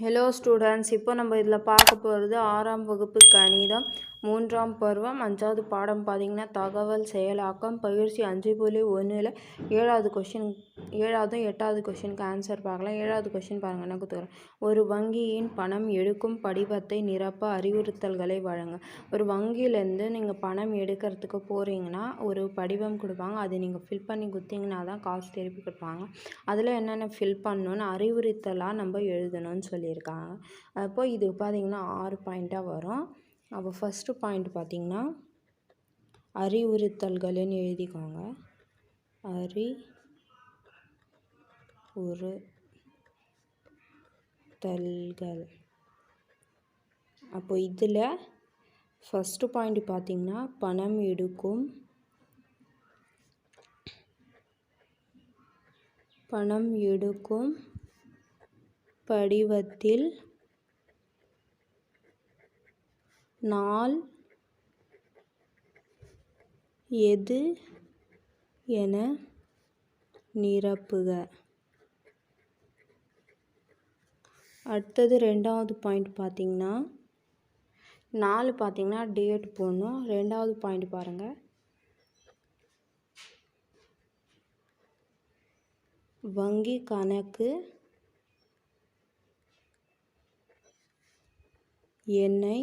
Hello students இப்போ நம்ம இதில் பார்க்க போகிறது ஆறாம் வகுப்பு கணிதம். மூன்றாம் பருவம் அஞ்சாவது பாடம் பார்த்தீங்கன்னா தகவல் செயலாக்கம் பயிற்சி அஞ்சு புள்ளி ஒன்றில் ஏழாவது கொஷின் ஏழாவதும் எட்டாவது கொஷினுக்கு ஆன்சர் பார்க்கலாம். ஏழாவது கொஷின் பாருங்கள் என்ன கொடுத்துக்கிறேன் ஒரு வங்கியின் பணம் எடுக்கும் படிவத்தை நிரப்ப அறிவுறுத்தல்களை வழங்க. ஒரு வங்கியிலேருந்து நீங்கள் பணம் எடுக்கிறதுக்கு போகிறீங்கன்னா ஒரு படிவம் கொடுப்பாங்க. அதை நீங்கள் ஃபில் பண்ணி கொடுத்தீங்கன்னா தான் காசு திருப்பி கொடுப்பாங்க அதில் என்னென்ன ஃபில் பண்ணணும்னு அறிவுறுத்தலாக நம்ம எழுதணும்னு சொல்லியிருக்காங்க. அப்போது இது பார்த்தீங்கன்னா ஆறு பாயிண்ட்டாக வரும். அப்போ ஃபஸ்ட்டு பாயிண்ட் பார்த்திங்கன்னா அறிவுறுத்தல்கள்னு எழுதிக்கோங்க. அறி ஒரு தல்கள் அப்போ இதில் ஃபஸ்ட்டு பாயிண்ட் பார்த்திங்கன்னா பணம் எடுக்கும். பணம் எடுக்கும் படிவத்தில் நாள் எது என நிரப்புக. அடுத்தது ரெண்டாவது பாயிண்ட் பார்த்தீங்கன்னா நாலு பார்த்தீங்கன்னா டேட் போடணும். ரெண்டாவது பாயிண்ட் பாருங்கள் வங்கி கணக்கு என்னை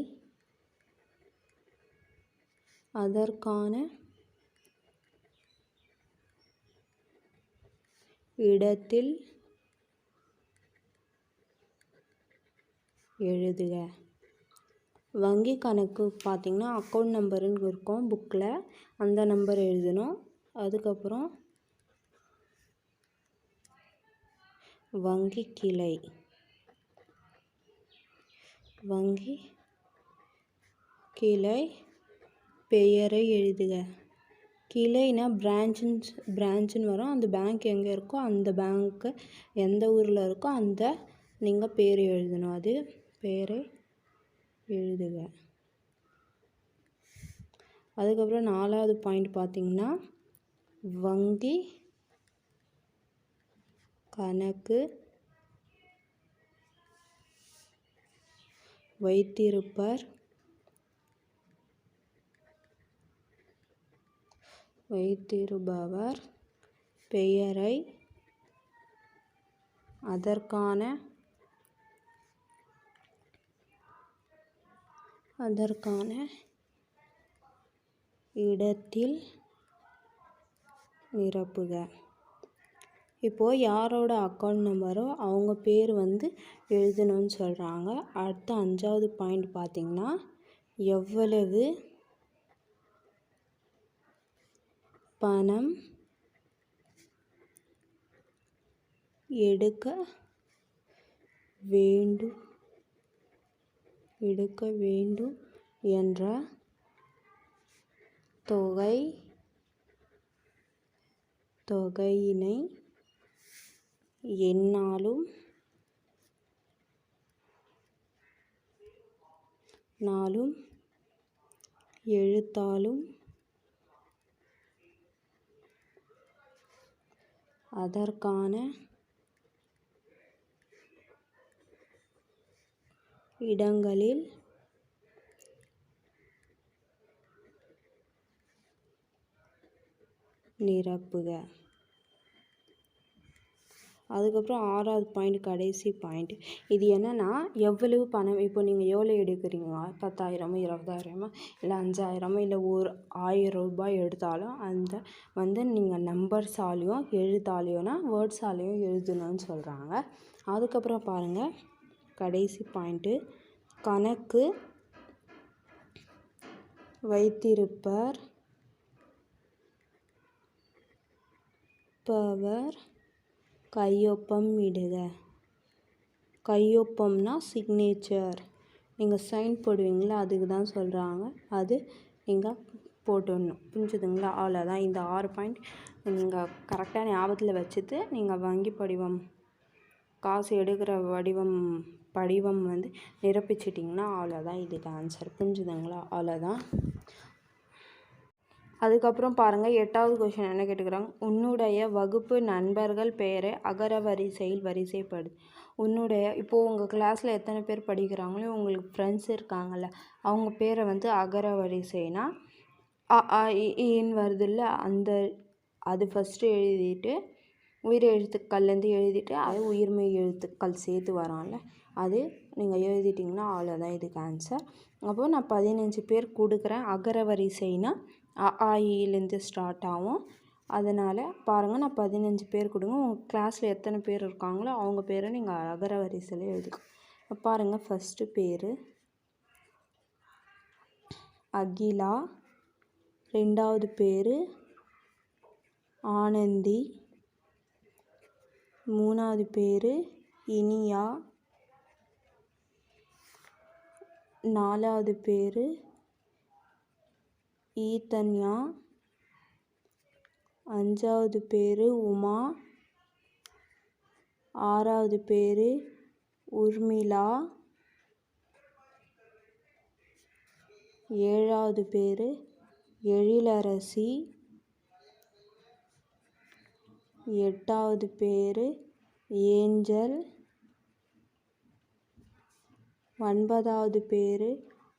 அதற்கான இடத்தில் எழுதுக. வங்கி கணக்கு பார்த்திங்கன்னா அக்கௌண்ட் நம்பருன்னு இருக்கும் புக்கில் அந்த நம்பர் எழுதணும். அதுக்கப்புறம் வங்கி கிளை. வங்கி கிளை. பெயரை எழுதுக. கிளைனா பிரான்ச்சுன்னு பிரான்ச்சுன்னு வரும். அந்த பேங்க் எங்கே இருக்கோ அந்த பேங்க்கு எந்த ஊரில் இருக்கோ அந்த நீங்கள் பேர் எழுதணும். அது பேரை எழுதுக. அதுக்கப்புறம் நாலாவது பாயிண்ட் பார்த்திங்கன்னா வங்கி கணக்கு வைத்திருப்பர் வைத்திருப்பவர் பெயரை அதற்கான அதற்கான இடத்தில் நிரப்புக. இப்போது யாரோட அக்கௌண்ட் நம்பரோ அவங்க பேர் வந்து எழுதணும்னு சொல்கிறாங்க அடுத்த அஞ்சாவது பாயிண்ட் பார்த்திங்கன்னா எவ்வளவு பணம் எடுக்க வேண்டும் எடுக்க வேண்டும் என்ற தொகை தொகையினை என்னாலும் நாளும் எழுத்தாலும் அதற்கான இடங்களில் நிரப்புக. அதுக்கப்புறம் ஆறாவது பாயிண்ட் கடைசி பாயிண்ட் இது என்னென்னா எவ்வளவு பணம் இப்போ நீங்கள் எவ்வளோ எடுக்கிறீங்களா? பத்தாயிரமோ இருபதாயிரமோ இல்லை அஞ்சாயிரமோ இல்லை ஒரு ஆயிரம் ரூபாய் எடுத்தாலும் அந்த வந்து நீங்கள் நம்பர்ஸாலேயும் எழுத்தாலேயோனா வேர்ட்ஸாலேயும் எழுதணும்னு சொல்கிறாங்க அதுக்கப்புறம் பாருங்கள் கடைசி பாயிண்ட்டு கணக்கு வைத்திருப்பர் பவர் கையொப்பம் இடுக. கையொப்பம்னா சிக்னேச்சர் நீங்கள் சைன் போடுவீங்களா? அதுக்கு தான் சொல்கிறாங்க அது நீங்கள் போட்டுடணும். புரிஞ்சுதுங்களா? அவ்வளோதான் இந்த ஆறு பாயிண்ட் நீங்கள் கரெக்டாக ஞாபகத்தில் வச்சுட்டு நீங்கள் வங்கி படிவம் காசு எடுக்கிற வடிவம் படிவம் வந்து நிரப்பிச்சிட்டிங்கன்னா அவ்வளோதான் இதுக்கு ஆன்சர் புரிஞ்சுதுங்களா? அவ்வளோதான் அதுக்கப்புறம் பாருங்கள் எட்டாவது கொஷின் என்ன கேட்டுக்கிறாங்க? உன்னுடைய வகுப்பு நண்பர்கள் பெயரை அகர வரிசையில் வரிசைப்படு உன்னுடைய இப்போது உங்கள் கிளாஸில் எத்தனை பேர் படிக்கிறாங்களோ உங்களுக்கு ஃப்ரெண்ட்ஸ் இருக்காங்கல்ல அவங்க பேரை வந்து அகர வரிசைனா அ இ வருதுல்ல அந்த அது ஃபஸ்ட்டு எழுதிட்டு உயிர் எழுத்துக்கள்லேருந்து எழுதிட்டு அது உயிர்மெய் எழுத்துக்கள் சேர்த்து வரான்ல அது நீங்கள் எழுதிட்டிங்கன்னா அவ்வளோதான் இதுக்கு ஆன்சர் அப்போது நான் பதினஞ்சு பேர் கொடுக்குறேன் அகர வரிசைனா அ ஸ்டார்ட் ஆகும். அதனால் பாருங்கள் நான் பதினஞ்சு பேர் கொடுங்க. உங்கள் கிளாஸில் எத்தனை பேர் இருக்காங்களோ அவங்க பேரை நீங்கள் அகர வரிசையில் எழுதிக்கோ பாருங்கள் ஃபஸ்ட்டு பேர் அகிலா. ரெண்டாவது பேர் ஆனந்தி. மூணாவது பேர் இனியா. நாலாவது பேர் ஈதன்யா. அஞ்சாவது பேர் உமா. ஆறாவது பேர் உர்மிளா. ஏழாவது பேர் எழிலரசி. எட்டாவது பேர் ஏஞ்சல். ஒன்பதாவது பேர்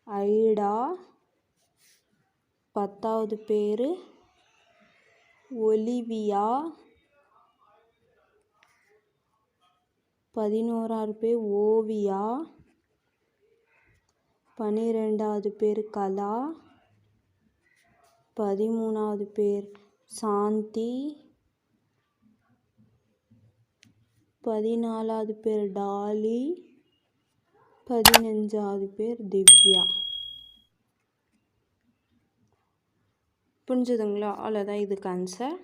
ஐடா. பத்தாவது பேர் ஒலிவியா. பதினோராவது பேர் ஓவியா. பன்னிரெண்டாவது பேர் கலா. பதிமூணாவது பேர் சாந்தி. பதினாலாவது பேர் டாலி. பதினஞ்சாவது பேர் திவ்யா. புரிஞ்சுதுங்களா? அவ்வளோதான் இதுக்கு ஆன்சர்